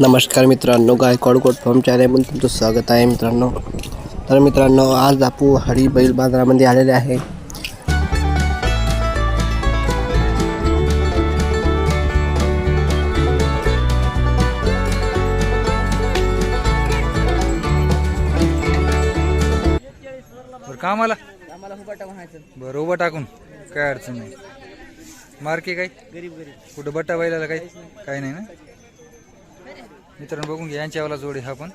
नमस्कार मित्रांनो Gaikwad goat farm चॅनलमध्ये तुमचं स्वागत आहे मित्रांनो. तर मित्रांनो आज आपू हडी बैल बाजारामध्ये आलेले आहे. बरं कामाला? बरं उभं टाकून? काय अडचण नाही. मार्के काय गरीब गरीब. कुठं बट्टा बैलाला काही? काही नाही ना? मित्रांनो बघून घ्या यांच्यावाला जोडी हा पण.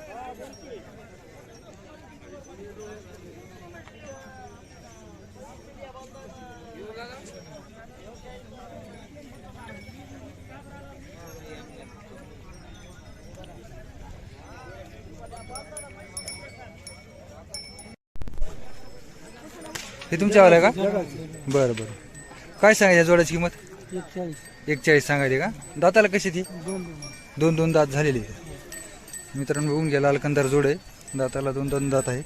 हे तुमच्यावाला आहे का? बरं बरं. काय सांगायचं या जोड्याची किंमत? एक चाळीस सांगायची का? दाताला कशी ती? दोन दोन. दात झालेली. आहे. मित्रांनो बघून घ्या लालकंदार जोड. आहे दाताला दोन दोन दात आहेत.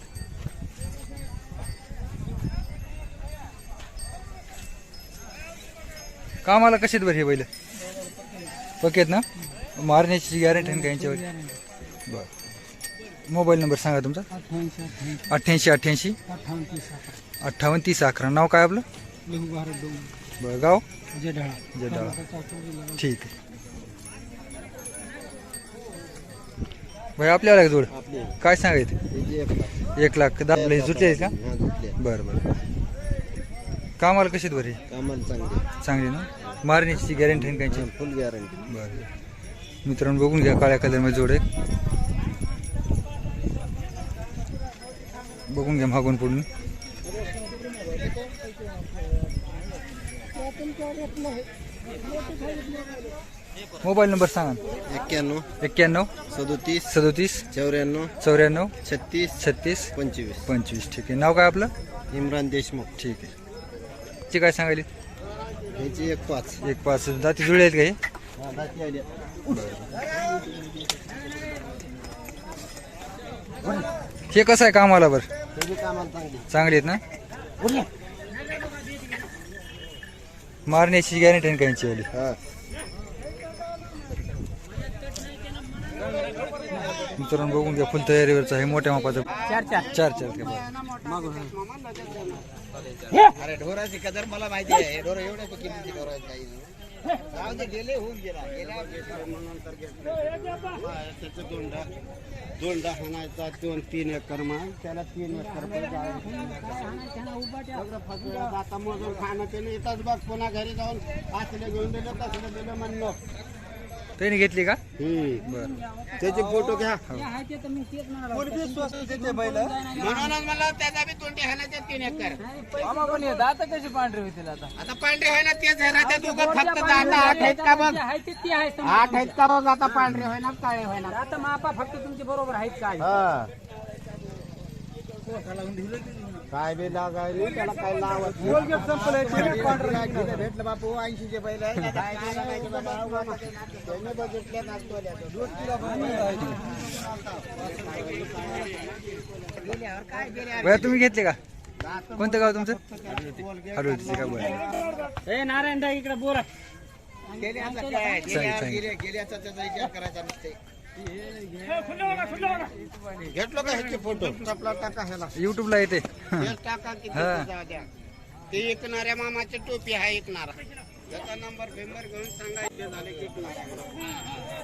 कामाला कशीत बरं हे बैल? पक्केत ना? मारण्याची गॅरंटी आहे का यांच्यावर? बरं. मोबाईल नंबर सांगा तुमचा. अठ्ठ्याऐंशी अठ्ठ्याऐंशी. अठ्ठावन्न तीस अकरा. नाव काय आपलं? बरं गाव? जडाळा. ठीक आहे. भाई आपल्याला जोड? काय सांगायचं? एक लाख. दाबले जुटले आहेत का? बरं बरं. कामाला कशीत बरे कामाला चांगले चांगली ना? मारण्याची गॅरंटी आहे कायची फुल गॅरंटी बरं. मित्रांनो बघून घ्या काळ्या कलरमध्ये जोड आहे बघून घ्या मागून पुढून. मोबाईल नंबर सांगा. एक्क्याण्णव. एक्क्याण्णव. सदोतीस. सदोतीस. चौऱ्याण्णव. चौऱ्याण्णव. छत्तीस. छत्तीस. पंचवीस. पंचवीस. ठीक आहे. नाव काय आपलं? इम्रान देशमुख. ठीक आहे. ती काय सांगायली? ह्याची एक पाच. एक पाच. दाती जुळे आहेत का हे? हे कसं आहे कामाला बरं? कामाला चांगली चांगली आहेत ना? मारण्याची गॅरंटी आहे का यांची वाली हा. मित्रांनो बघून घ्या फुल तयारीवरचं आहे मोठ्या मापाचं. चार चार. चार चार ते बरं. अरे ढोराची कदर मला माहिती आहे. ढोर एवढ्या किमतीची ढोराची काही नाही. जाऊ दे, गेले होऊन मग. हा, त्याचं दोन डा दोन डा हाणायचा दोन तीन एकर माल त्याला तीन एकर पण. सगळं आता मोजून खाणं केलं येतात बघ पुन्हा घरी जाऊन असलं घेऊन दिलं तसलं दिलं म्हणलं. त्यांनी घेतली का. बरं. त्याचे फोटो घ्या. म्हणूनच मला त्याचा बी तोंडी हाणायचे तीन एकर. दात कशी पांढरी होतील आता? आता पांढरे आहे ना तेच आहे ना त्या दोघं फक्त दाता आठ आहेत का बघ? आहे ते ती आहे आठ आहेत का बघ आता पांढरे होय ना काळे होय ना आता मापा फक्त तुमचे बरोबर आहेत काय काय बी लागायला त्याला काय लावत भेटलं बापू ऐंशीचे बैल आहे. काय बाबा. त्याने बघितल्या नाचवल्या. बरं तुम्ही घेतले का कोणतं गाव तुमचं हरवतीचे का बरं ए नारायण इकडे बोला गेल्याचा काय? गेल्या- गेल्या- गेल्याचा त्याचा विचार करायचा नसते घेतलो का ह्याचे फोटो चपला टाका ह्याला. युट्यूबला येते. हे टाका किती हा. जाऊ द्या. ते ऐकणाऱ्या मामाची टोपी हा ऐकणारा. त्याचा नंबर फेंबर घेऊन सांगायचे झाले की ऐकणार